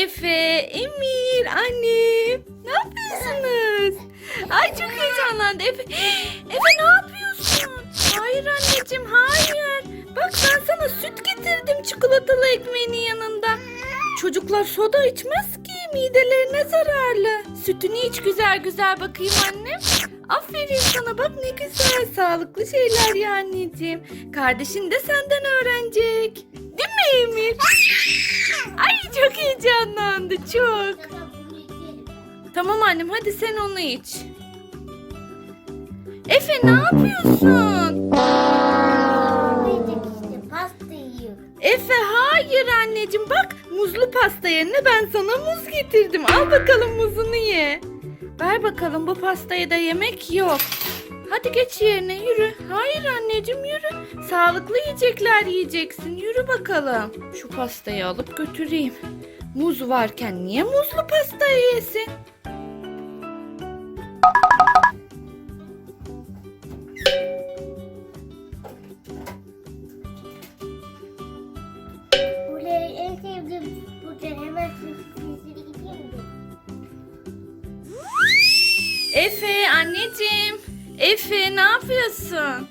Efe, Emir, annem. Ne yapıyorsunuz? Ay çok heyecanlandı. Efe, Efe ne yapıyorsun? Hayır anneciğim, hayır. Bak ben sana süt getirdim çikolatalı ekmeğinin yanında. Çocuklar soda içmez midelerine zararlı. Sütünü iç güzel güzel bakayım annem. Aferin sana bak ne güzel sağlıklı şeyler ya anneciğim. Kardeşin de senden öğrenecek. Değil mi Emir? Ay çok heyecanlandı çok. Tamam annem hadi sen onu iç. Efe ne yapıyorsun? Efe hayır anneciğim bak muzlu pasta yerine ben sana muz getirdim. Al bakalım muzunu ye. Ver bakalım bu pastayı da yemek yok. Hadi geç yerine yürü. Hayır anneciğim yürü. Sağlıklı yiyecekler yiyeceksin. Yürü bakalım. Şu pastayı alıp götüreyim. Muz varken niye muzlu pastayı yesin? Sevdiğim burger hemen sesleri gideyim mi? Efe anneciğim. Efe ne yapıyorsun?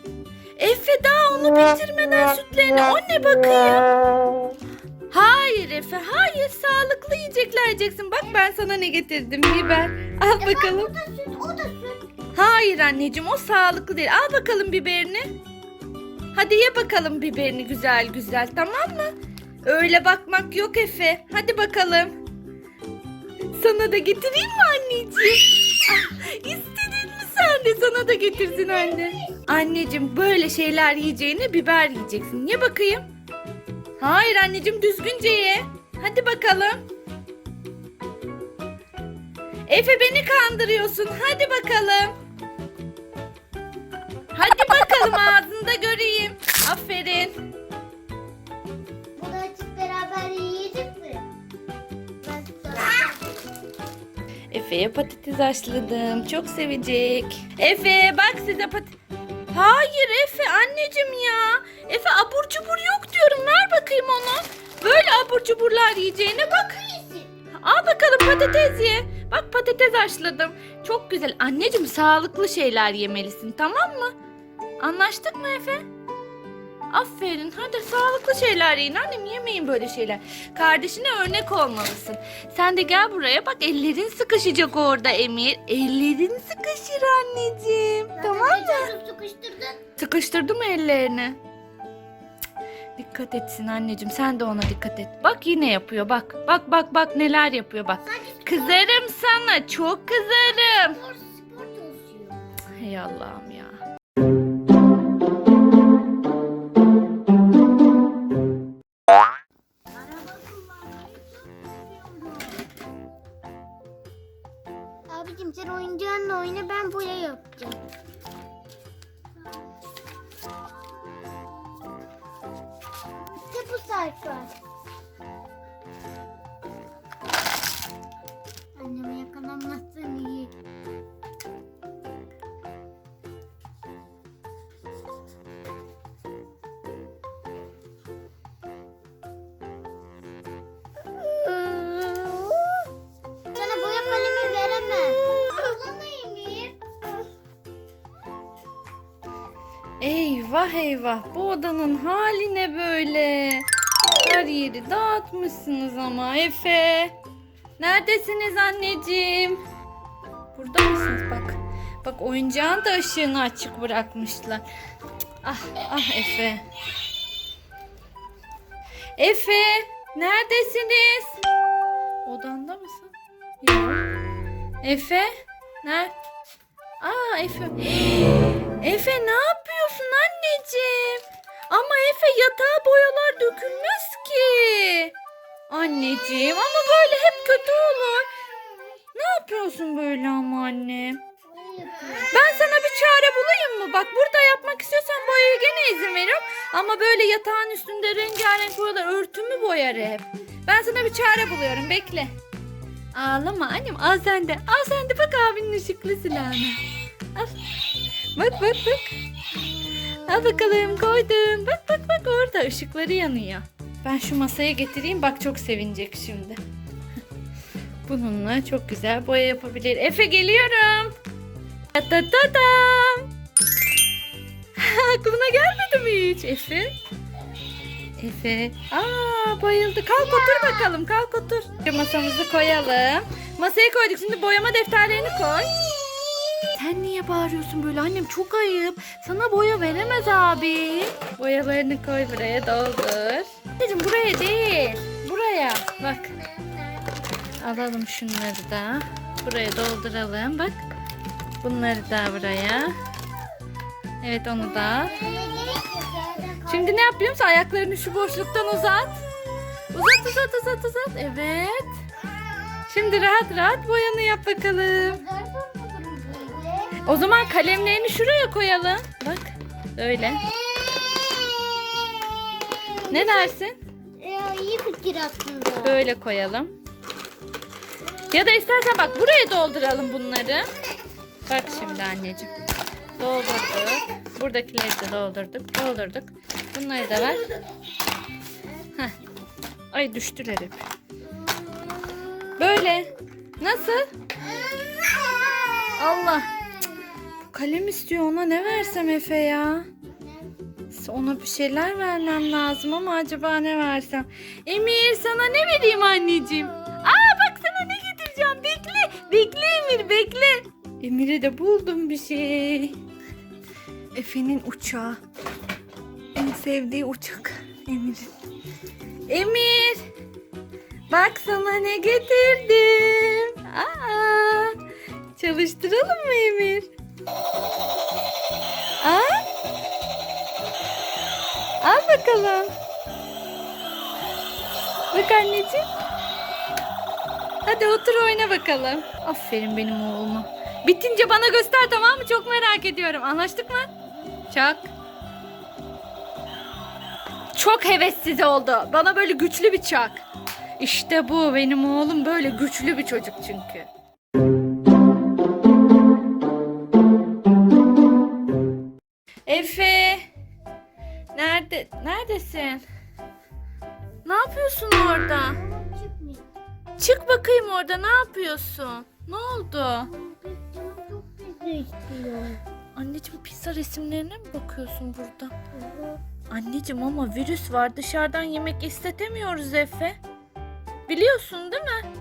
Efe daha onu bitirmeden sütlerini o ne bakayım? Hayır Efe hayır sağlıklı yiyecekler yiyeceksin. Bak ben sana ne getirdim biber. Al bakalım. O da süt, o da süt. Hayır anneciğim o sağlıklı değil. Al bakalım biberini. Hadi ye bakalım biberini güzel güzel tamam mı? Öyle bakmak yok Efe. Hadi bakalım. Sana da getireyim mi anneciğim? Ah, İstedin mi sen de sana da getirsin anne. Anneciğim böyle şeyler yiyeceğine biber yiyeceksin. Ye bakayım. Hayır anneciğim düzgünce ye. Hadi bakalım. Efe beni kandırıyorsun. Hadi bakalım. Hadi bakalım ağzında göreyim. Aferin. Efe'ye patates haşladım. Çok sevecek. Efe bak size patates... Hayır Efe anneciğim ya. Efe abur cubur yok diyorum. Ver bakayım onu. Böyle abur cuburlar yiyeceğine bak. Al bakalım patates ye. Bak patates haşladım. Çok güzel. Anneciğim sağlıklı şeyler yemelisin tamam mı? Anlaştık mı Efe? Aferin. Hadi sağlıklı şeyler yiyin. Annem yemeyin böyle şeyler. Kardeşine örnek olmalısın. Sen de gel buraya. Bak ellerin sıkışacak orada Emir. Ellerin sıkışır anneciğim. Tamam mı? Sıkıştırdın, sıkıştırdın. Sıkıştırdı mı ellerini? Cık, Dikkat etsin anneciğim. Sen de ona dikkat et. Bak yine yapıyor. Bak. Bak bak bak neler yapıyor bak. Kızarım sana. Çok kızarım. spor, spor. Hey Allah'ım Eyvah eyvah. Bu odanın hali ne böyle? Her yeri dağıtmışsınız ama Efe. Neredesiniz anneciğim? Burada mısınız bak. Bak oyuncağın da ışığını açık bırakmışlar. Ah ah Efe. Efe neredesiniz? Odanda mısın? Yok. Efe? Nerede? Aa Efe. Efe ne yapıyorsun anneciğim? Ama Efe yatağa boyalar dökülmez ki. Anneciğim ama böyle hep kötü olur. Ne yapıyorsun böyle ama anne? Ben sana bir çare bulayım mı? Bak burada yapmak istiyorsan boyaya gene izin veriyorum. Ama böyle yatağın üstünde rengarenk boyalar örtümü boyar hep. Ben sana bir çare buluyorum bekle. Ağlama annem al sen. Al sen bak abinin ışıklı silahını. Al. Bak bak bak. Al bakalım koydum. Bak bak bak orada ışıkları yanıyor. Ben şu masaya getireyim bak çok sevinecek şimdi. Bununla çok güzel boya yapabilir. Efe geliyorum. Ta ta ta tam. Aklına gelmedi mi hiç Efe? Efe. Aa bayıldı. Kalk otur bakalım. Kalk otur. Masamızı koyalım. Masaya koyduk. Şimdi boyama defterlerini koy. Sen niye bağırıyorsun böyle annem çok ayıp. Sana boya veremez abi. Boyalarını koy buraya doldur. Anneciğim buraya değil. Buraya bak. Alalım şunları da. Buraya dolduralım bak. Bunları da buraya. Evet onu da. Şimdi ne yapıyor musun? Ayaklarını şu boşluktan uzat. Uzat uzat uzat uzat. Evet. Şimdi rahat rahat boyanı yap bakalım. O zaman kalemlerini şuraya koyalım. Bak. Öyle. Ne dersin? Ya iyi fikir aslında. Böyle koyalım. Ya da istersen bak buraya dolduralım bunları. Bak şimdi anneciğim. Doldurduk. Buradakileri de doldurduk. Doldurduk. Bunları da ver. Heh. Ay düştüler hep. Böyle. Nasıl? Allah. Kalem istiyor ona ne versem Efe ya? Ona bir şeyler vermem lazım ama acaba ne versem? Emir sana ne vereyim anneciğim? Aa bak sana ne getireceğim. Bekle. Bekle Emir bekle. Emir'e de buldum bir şey. Efe'nin uçağı. En sevdiği uçak Emir'in. Emir. Bak sana ne getirdim. Aa, çalıştıralım mı Emir? Aa, Al bakalım. Bak anneciğim. Hadi otur oyna bakalım. Aferin benim oğluma. Bitince bana göster tamam mı? Çok merak ediyorum. Anlaştık mı? Çak. Çok hevessiz oldu. Bana böyle güçlü bir çak. İşte bu benim oğlum böyle güçlü bir çocuk çünkü. Neredesin? Ne yapıyorsun orada? Çık bakayım orada ne yapıyorsun? Ne oldu? Anneciğim pizza resimlerine mi bakıyorsun burada? Anneciğim ama virüs var dışarıdan yemek istetemiyoruz Efe. Biliyorsun değil mi?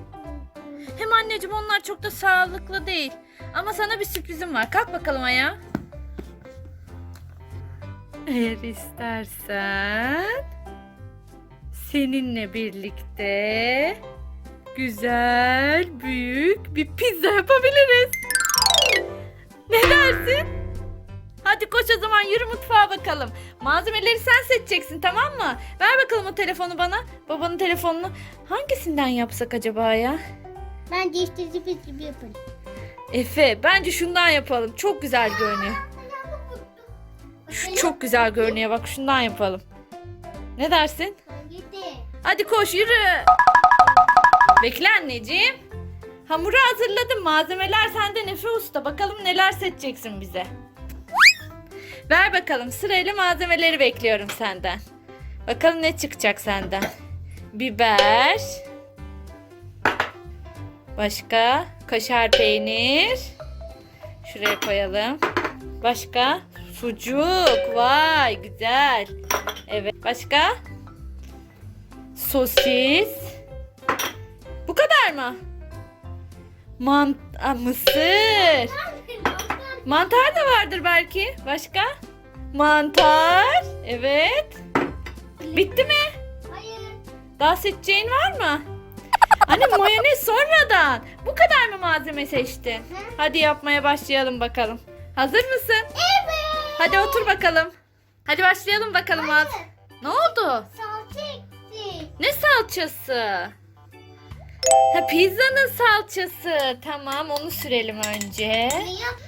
Hem anneciğim onlar çok da sağlıklı değil. Ama sana bir sürprizim var. Kalk bakalım ayağa. Eğer istersen seninle birlikte güzel büyük bir pizza yapabiliriz. Ne dersin? Hadi koş o zaman yürü mutfağa bakalım. Malzemeleri sen seçeceksin tamam mı? Ver bakalım o telefonu bana. Babanın telefonunu. Hangisinden yapsak acaba ya? Ben değiştirici pizza gibi yaparım. Efe bence şundan yapalım. Çok güzel görünüyor. Şu çok güzel görünüyor bak şundan yapalım. Ne dersin? Hadi koş yürü. Bekle anneciğim. Hamuru hazırladım. Malzemeler sende Efe Usta. Bakalım neler seçeceksin bize. Ver bakalım. Sırayla malzemeleri bekliyorum senden. Bakalım ne çıkacak senden. Biber. Başka? Kaşar peynir. Şuraya koyalım. Başka? Sucuk. Vay güzel. Evet. Başka? Sosis. Bu kadar mı? Mant Aa, mısır. Mantar da vardır belki. Başka? Mantar. Evet. Bitti mi? Hayır. Daha seçeceğin var mı? Anne mayonez sonradan. Bu kadar mı malzeme seçtin? Hadi yapmaya başlayalım bakalım. Hazır mısın? Evet. Hadi otur bakalım. Hadi başlayalım bakalım. Hadi. Ne oldu? Salça. Ne salçası? Ha pizzanın salçası. Tamam onu sürelim önce. Yap?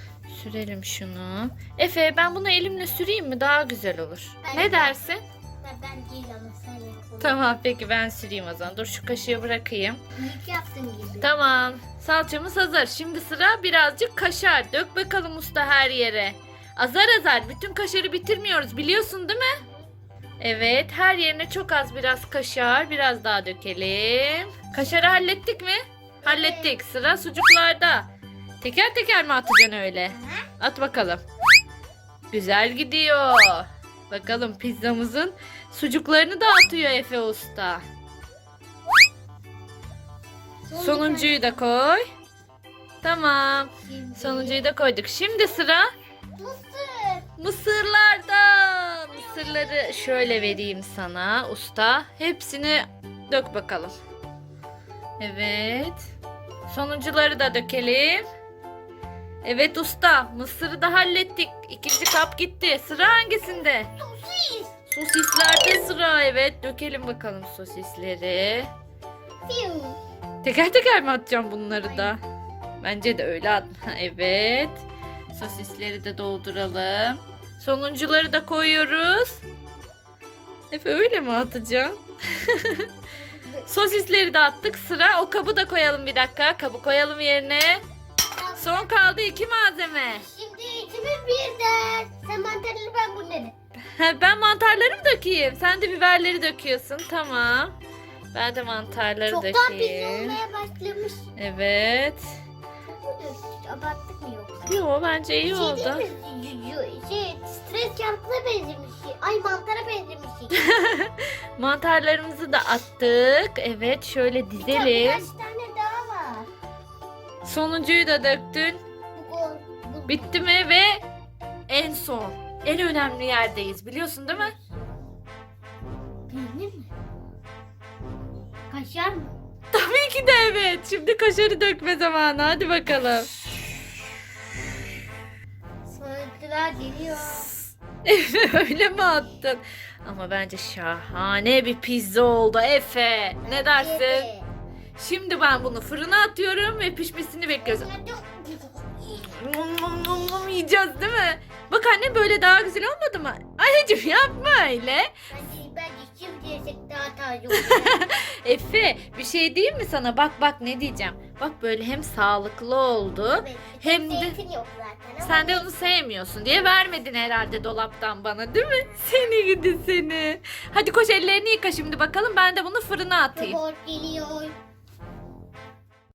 Sürelim şunu. Efe ben bunu elimle süreyim mi? Daha güzel olur. Ben Ne de. dersin? Ben, ben değil ama sen yapalım. Tamam peki ben süreyim o zaman. Dur şu kaşığı bırakayım. İlk yaptın gibi. Tamam. Salçamız hazır. Şimdi sıra birazcık kaşar. Dök bakalım usta her yere. Azar azar. Bütün kaşarı bitirmiyoruz. Biliyorsun değil mi? Evet. Her yerine çok az biraz kaşar. Biraz daha dökelim. Kaşarı hallettik mi? Hallettik. Sıra sucuklarda. Teker teker mi atacaksın öyle? At bakalım. Güzel gidiyor. Bakalım pizzamızın sucuklarını da atıyor Efe Usta. Sonuncuyu da koy. Tamam. Sonuncuyu da koyduk. Şimdi sıra Mısır. mısırlarda. Mısırları şöyle vereyim sana usta. Hepsini dök bakalım. Evet. Sonuncuları da dökelim. Evet usta. Mısırı da hallettik. İkinci kap gitti. Sıra hangisinde? Sosis. Sosislerde sıra. Evet. Dökelim bakalım sosisleri. Fiu. Teker teker mi atacağım bunları da? Bence de öyle at. Evet. Sosisleri de dolduralım. Sonuncuları da koyuyoruz. Efe öyle mi atacağım? Sosisleri de attık. Sıra o kabı da koyalım bir dakika. Kabı koyalım yerine. Son kaldı iki malzeme. Şimdi ikimiz birden. Sen mantarları ben bunları. Ben mantarları mı dökeyim? Sen de biberleri döküyorsun. Tamam. Ben de mantarları Çoktan dökeyim. olmaya başlamış. Evet. Abarttık mı yoksa? Yo bence iyi Şey oldu. değil mi? Şey, şey, stres çarpına benzemiş. Ay mantara benzemiş. Mantarlarımızı da attık. Evet şöyle dizelim. Birkaç tane daha var. Sonuncuyu da döktün. Bu gol. Bu, Bitti mi ve en son en önemli yerdeyiz biliyorsun değil mi? Peynir mi? Kaşar mı? Tabii ki de evet. Şimdi kaşarı dökme zamanı. Hadi bakalım. Sonuçlar geliyor. Efe öyle mi attın? Ama bence şahane bir pizza oldu Efe. Ne dersin? Şimdi ben bunu fırına atıyorum ve pişmesini bekliyoruz. Nom nom nom nom yiyeceğiz değil mi? Bak anne böyle daha güzel olmadı mı? Anneciğim yapma öyle. Bence, bence şimdi yesek daha taze olur. Efe bir şey diyeyim mi sana? Bak bak ne diyeceğim. Bak böyle hem sağlıklı oldu. Evet, Hem de- zeytin yok zaten Sen de onu sevmiyorsun diye vermedin herhalde dolaptan bana değil mi? Seni gidi seni. Hadi koş ellerini yıka şimdi bakalım ben de bunu fırına atayım. Robot geliyor.